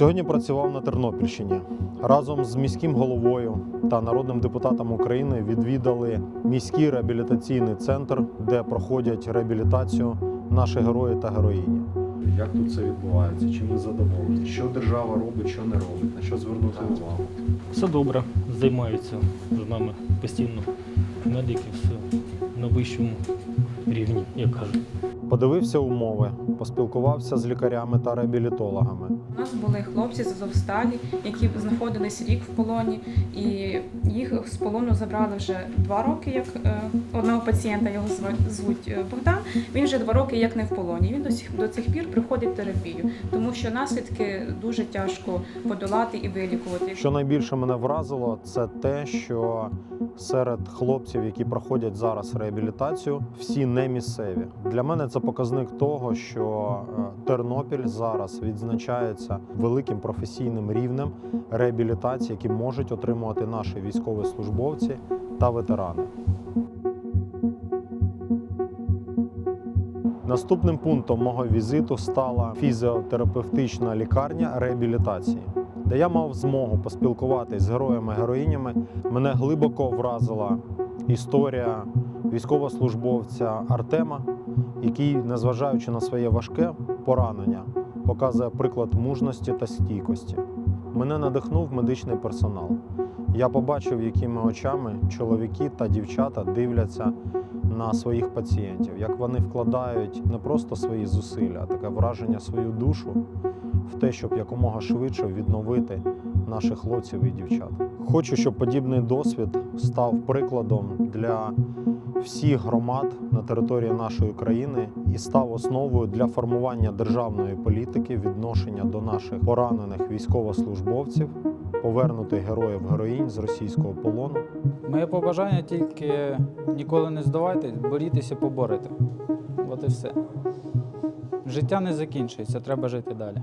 Сьогодні працював на Тернопільщині. Разом з міським головою та народним депутатом України відвідали міський реабілітаційний центр, де проходять реабілітацію наші герої та героїні. Як тут це відбувається? Чим ви задоволені? Що держава робить, що не робить, на що звернути увагу? Все добре, займаються з нами постійно. Медики, все на вищому рівні, як кажуть. Подивився умови, поспілкувався з лікарями та реабілітологами. У нас були хлопці з Азовсталі, які знаходились рік в полоні, і їх з полону забрали вже два роки. Як е, одного пацієнта його звуть е, Богдан. Він вже два роки як не в полоні. Він до сих до цих пір приходить в терапію, тому що наслідки дуже тяжко подолати і вилікувати. Що найбільше мене вразило, це те, що серед хлопців, які проходять зараз реабілітацію, всі не місцеві. Для мене це показник того, що е, Тернопіль зараз відзначається великим професійним рівнем реабілітації, які можуть отримувати наші військовослужбовці та ветерани. Наступним пунктом мого візиту стала фізіотерапевтична лікарня реабілітації, де я мав змогу поспілкуватись з героями-героїнями. Мене глибоко вразила історія військовослужбовця Артема, який, незважаючи на своє важке поранення, показує приклад мужності та стійкості. Мене надихнув медичний персонал. Я побачив, якими очами чоловіки та дівчата дивляться на своїх пацієнтів, як вони вкладають не просто свої зусилля, а таке враження свою душу в те, щоб якомога швидше відновити наших хлопців і дівчат. Хочу, щоб подібний досвід став прикладом для всіх громад на території нашої країни і став основою для формування державної політики відношення до наших поранених військовослужбовців, повернути героїв героїнь з російського полону Моє побажання тільки ніколи не здавайтесь, борітеся, поборете. От і все. Життя не закінчується, треба жити далі.